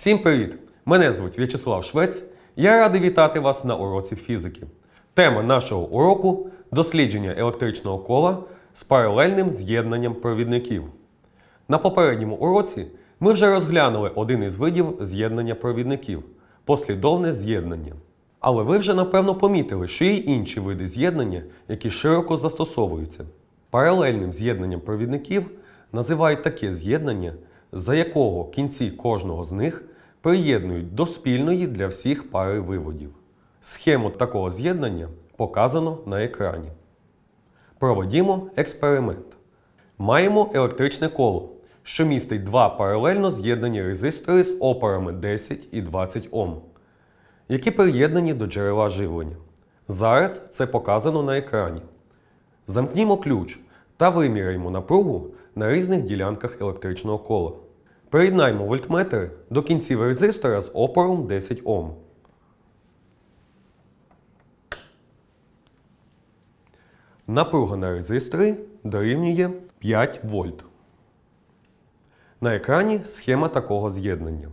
Всім привіт! Мене звуть В'ячеслав Швець. Я радий вітати вас на уроці фізики. Тема нашого уроку дослідження електричного кола з паралельним з'єднанням провідників. На попередньому уроці ми вже розглянули один із видів з'єднання провідників послідовне з'єднання. Але ви вже напевно помітили, що є інші види з'єднання, які широко застосовуються. Паралельним з'єднанням провідників називають таке з'єднання, за якого кінці кожного з них приєднують до спільної для всіх пари виводів. Схему такого з'єднання показано на екрані. Проводімо експеримент. Маємо електричне коло, що містить два паралельно з'єднані резистори з опорами 10 і 20 Ом, які приєднані до джерела живлення. Зараз це показано на екрані. Замкнімо ключ та виміряємо напругу на різних ділянках електричного кола. Приєднаємо вольтметр до кінців резистора з опором 10 Ом. Напруга на резисторі дорівнює 5 вольт. На екрані схема такого з'єднання.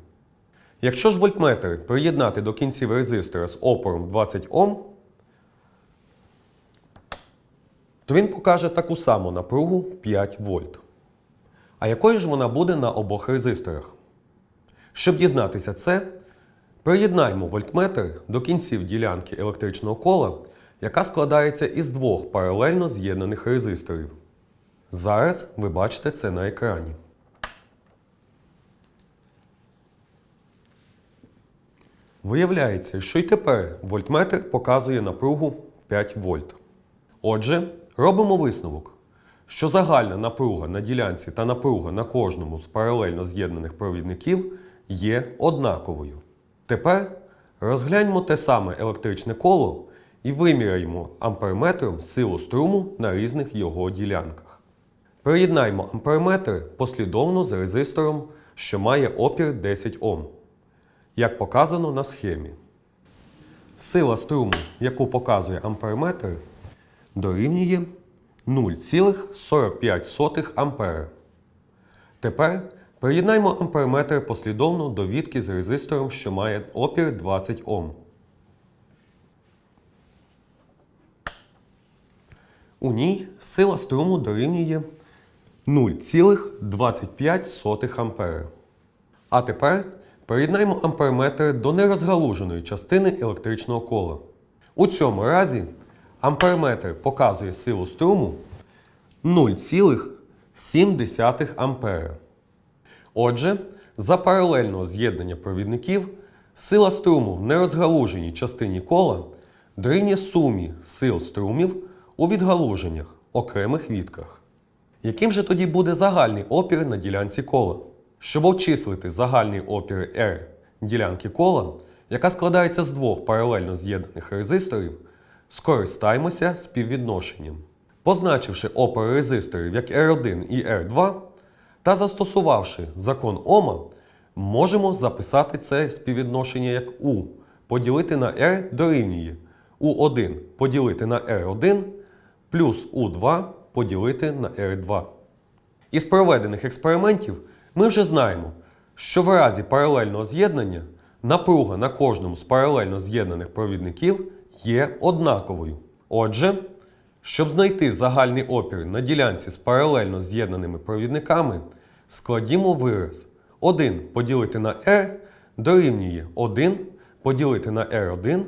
Якщо ж вольтметр приєднати до кінців резистора з опором 20 Ом, то він покаже таку саму напругу в 5 вольт. А якою ж вона буде на обох резисторах? Щоб дізнатися це, приєднаємо вольтметр до кінців ділянки електричного кола, яка складається із двох паралельно з'єднаних резисторів. Зараз ви бачите це на екрані. Виявляється, що й тепер вольтметр показує напругу в 5 вольт. Отже, робимо висновок, що загальна напруга на ділянці та напруга на кожному з паралельно з'єднаних провідників є однаковою. Тепер розгляньмо те саме електричне коло і виміряємо амперметром силу струму на різних його ділянках. Приєднаємо амперметр послідовно з резистором, що має опір 10 Ом, як показано на схемі. Сила струму, яку показує амперметр, дорівнює 0,45 ампера. Тепер приєднаємо амперметр послідовно до відки з резистором, що має опір 20 Ом. У ній сила струму дорівнює 0,25 ампера. А тепер приєднаємо амперметр до нерозгалуженої частини електричного кола. У цьому разі амперметр показує силу струму 0,7 ампера. Отже, за паралельного з'єднання провідників сила струму в нерозгалуженій частині кола дорівнює сумі сил струмів у відгалуженнях окремих відках. Яким же тоді буде загальний опір на ділянці кола? Щоб обчислити загальний опір R ділянки кола, яка складається з двох паралельно з'єднаних резисторів, скористаємося співвідношенням. Позначивши опори резисторів як R1 і R2 та застосувавши закон Ома, можемо записати це співвідношення як U поділити на R дорівнює U1 поділити на R1 плюс U2 поділити на R2. Із проведених експериментів ми вже знаємо, що в разі паралельного з'єднання напруга на кожному з паралельно з'єднаних провідників є однаковою. Отже, щоб знайти загальний опір на ділянці з паралельно з'єднаними провідниками, складімо вираз 1 поділити на R дорівнює 1 поділити на R1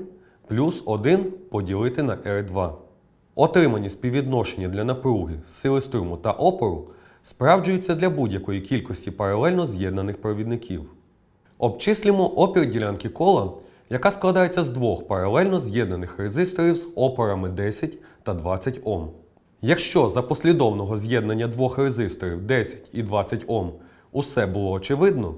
плюс 1 поділити на R2. Отримані співвідношення для напруги, сили струму та опору справджуються для будь-якої кількості паралельно з'єднаних провідників. Обчислімо опір ділянки кола, яка складається з двох паралельно з'єднаних резисторів з опорами 10 та 20 Ом. Якщо за послідовного з'єднання двох резисторів 10 і 20 Ом усе було очевидно,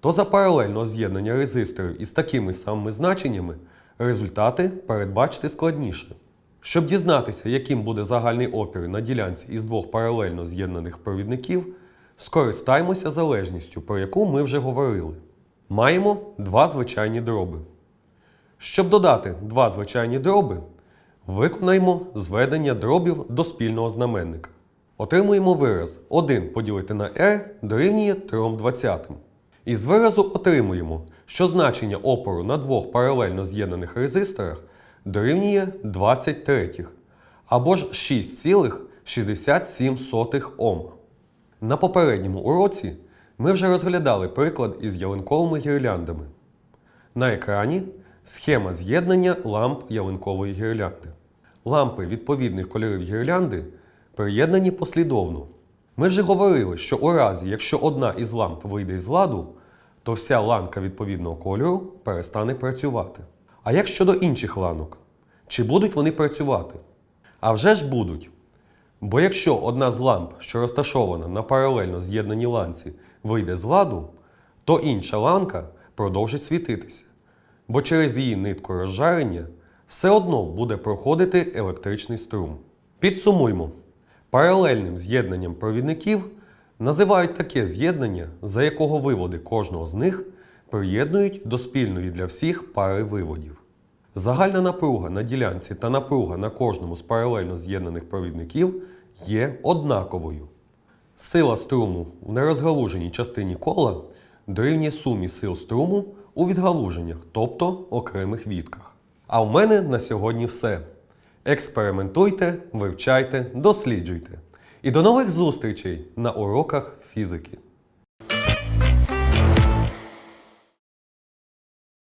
то за паралельного з'єднання резисторів із такими самими значеннями результати передбачити складніше. Щоб дізнатися, яким буде загальний опір на ділянці із двох паралельно з'єднаних провідників, скористаємося залежністю, про яку ми вже говорили. Маємо два звичайні дроби. Щоб додати два звичайні дроби, виконаємо зведення дробів до спільного знаменника. Отримуємо вираз 1 поділити на r дорівнює 3 двадцятим. Із виразу отримуємо, що значення опору на двох паралельно з'єднаних резисторах дорівнює 20 третіх, або ж 6,67 Ома. На попередньому уроці ми вже розглядали приклад із ялинковими гірляндами. На екрані схема з'єднання ламп ялинкової гірлянди. Лампи відповідних кольорів гірлянди приєднані послідовно. Ми вже говорили, що у разі, якщо одна із ламп вийде з ладу, то вся ланка відповідного кольору перестане працювати. А як щодо інших ланок? Чи будуть вони працювати? А вже ж будуть. Бо якщо одна з ламп, що розташована на паралельно з'єднаній ланці, вийде з ладу, то інша ланка продовжить світитися. Бо через її нитку розжарення все одно буде проходити електричний струм. Підсумуймо. Паралельним з'єднанням провідників називають таке з'єднання, за якого виводи кожного з них приєднують до спільної для всіх пари виводів. Загальна напруга на ділянці та напруга на кожному з паралельно з'єднаних провідників є однаковою. Сила струму в нерозгалуженій частині кола дорівнює сумі сил струму у відгалуженнях, тобто окремих відках. А в мене на сьогодні все. Експериментуйте, вивчайте, досліджуйте. І до нових зустрічей на уроках фізики.